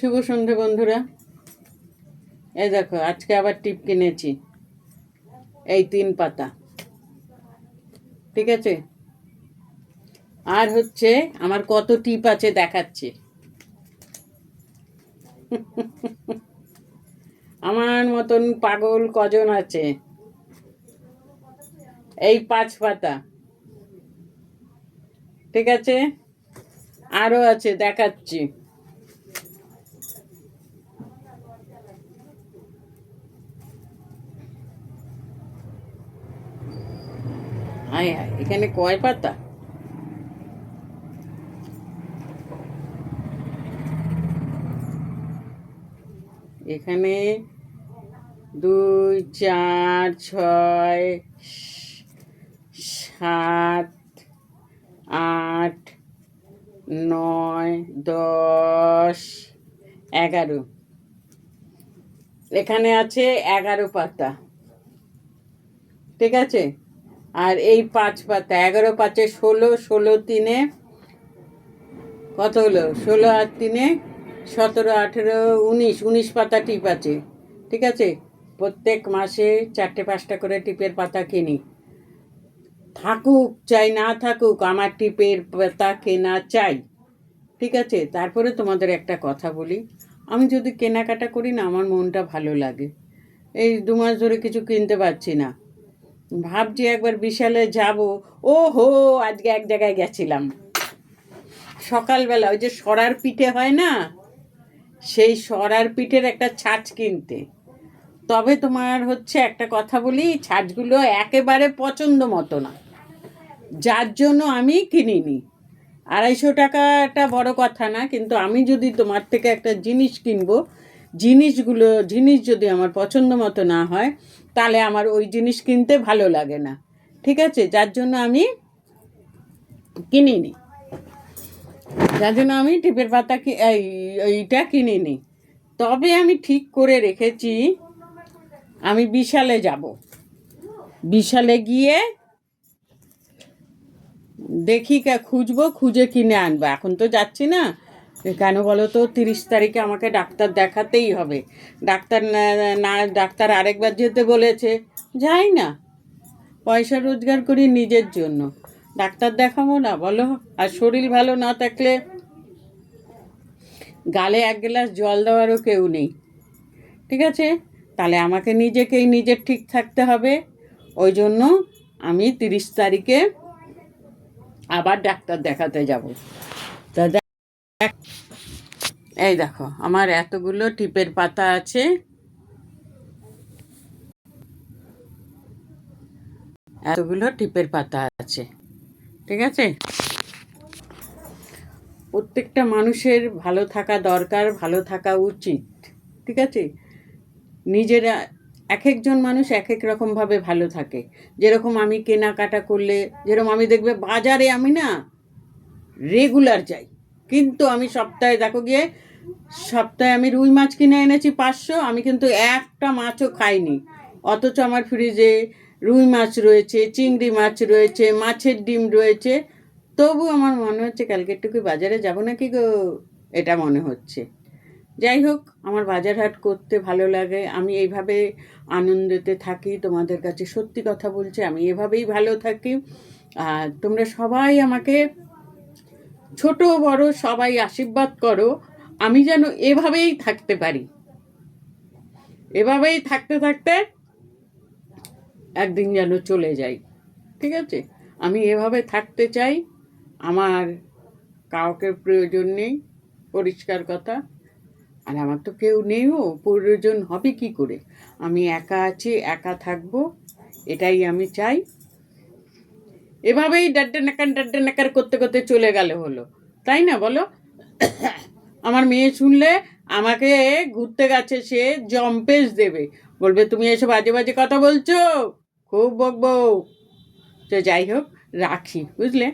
শুভ সন্ধে বন্ধুরা। এই দেখো, আজকে আবার টিপ কিনেছি। এই তিন পাতা। ঠিক আছে? আর হচ্ছে আমার কত টিপ আছে দেখাচ্ছে। আমার মতন পাগল কজন আছে? এই পাঁচ পাতা। ঠিক আছে? আরও আছে, দেখাচ্ছি। এখানে কয় পাতা? এখানে দুই, চার, ছয়, সাত, আট, নয়, দশ, এগারো। এখানে আছে এগারো পাতা। ঠিক আছে? আর এই পাঁচ পাতা, এগারো পাঁচে ষোলো ষোলো তিনে কত হলো? ষোলো আর তিনে সতেরো, আঠেরো, উনিশ উনিশ পাতা টিপ আছে, ঠিক আছে? প্রত্যেক মাসে চারটে পাঁচটা করে টিপের পাতা কিনি। থাকুক, চাই না থাকুক, আমার টিপের পাতা কেনা চাই, ঠিক আছে? তারপরে তোমাদের একটা কথা বলি। আমি যদি কেনাকাটা করি না, আমার মনটা ভালো লাগে। এই দু মাস ধরে কিছু কিনতে পারছি না। ভাবছি একবার বিশালে যাব। ও হো আজকে এক জায়গায় গেছিলাম। সকালবেলা ওই যে সরার পিঠে হয় না? সেই সরার পিঠের একটা ছাঁচ কিনতে। তবে তোমার হচ্ছে একটা কথা বলি, ছাঁচগুলো একেবারে পছন্দ মতো না। যার জন্য আমি কিনিনি। আড়াইশো টাকাটা বড় কথা না, কিন্তু আমি যদি তোমার থেকে একটা জিনিস কিনবো, জিনিসগুলো, জিনিস যদি আমার পছন্দ মতো না হয় তাহলে আমার ওই জিনিস কিনতে ভালো লাগে না। ঠিক আছে? যার জন্য আমি কিনিনি। যার জন্য আমি টিপের পাতা কি এই, এইটা কিনিনি। তবে আমি ঠিক করে রেখেছি, আমি বিশালে যাব। বিশালে গিয়ে দেখি কা- খুঁজবো, খুঁজে কিনে আনব। এখন তো যাচ্ছি না। কেন বলো তো? তিরিশ তারিখে আমাকে ডাক্তার দেখাতেই হবে। ডাক্তার না ডাক্তার আরেকবার যেতে বলেছে। যাই না, পয়সা রোজগার করি নিজের জন্য। ডাক্তার দেখাবো না, বলো। আর শরীর ভালো না থাকলে গালে এক গ্লাস জল দেওয়ারও কেউ নেই। ঠিক আছে? তাহলে আমাকে নিজেকেই নিজের ঠিক থাকতে হবে। ওই জন্য আমি তিরিশ তারিখে আবার ডাক্তার দেখাতে যাব। তা এই দেখো, আমার এতগুলো টিপের পাতা আছে। এতগুলো টিপের পাতা আছে, ঠিক আছে? প্রত্যেকটা মানুষের ভালো থাকা দরকার, ভালো থাকা উচিত, ঠিক আছে? নিজেরা, এক একজন মানুষ এক এক রকমভাবে ভালো থাকে। যেরকম আমি কেনাকাটা করলে, যেরকম আমি দেখবে বাজারে আমি না রেগুলার যাই। কিন্তু আমি সপ্তাহে, দেখো গিয়ে, সপ্তাহে আমি রুই মাছ কিনে এনেছি পাঁচশো, আমি কিন্তু একটা মাছও খাইনি। অথচ আমার ফ্রিজে রুই মাছ রয়েছে, চিংড়ি মাছ রয়েছে, মাছের ডিম রয়েছে। তবু আমার মনে হচ্ছে কালকে একটু কি বাজারে যাব নাকি গো? এটা মনে হচ্ছে। যাই হোক, আমার বাজার হাট করতে ভালো লাগে, আমি এইভাবে আনন্দতে থাকি, তোমাদের কাছে সত্যি কথা বলছি, আমি এভাবেই ভালো থাকি। আর তোমরা সবাই আমাকে ছোট বড় সবাই আশীর্বাদ করো, আমি যেন এভাবেই থাকতে পারি। এভাবেই থাকতে থাকতে একদিন যেন চলে যাই, ঠিক আছে? আমি এভাবে থাকতে চাই, আমার কাউকে প্রয়োজন নেই, পরিষ্কার কথা। আর আমার তো কেউ নেইও প্রয়োজন হবে কি করে? আমি একা আছি, একা থাকব, এটাই আমি চাই। এভাবেই ডাড্ডে নাকার ডাড্ডে নাকার করতে করতে চলে গেলে হলো। তাই না বলো? আমার মেয়ে শুনলে আমাকে ঘুরতে গেছে, সে জম্পেস দেবে। বলবে, তুমি এসব বাজে বাজে কথা বলছো? খুব বকবো তো যাই হোক, রাখি, বুঝলে?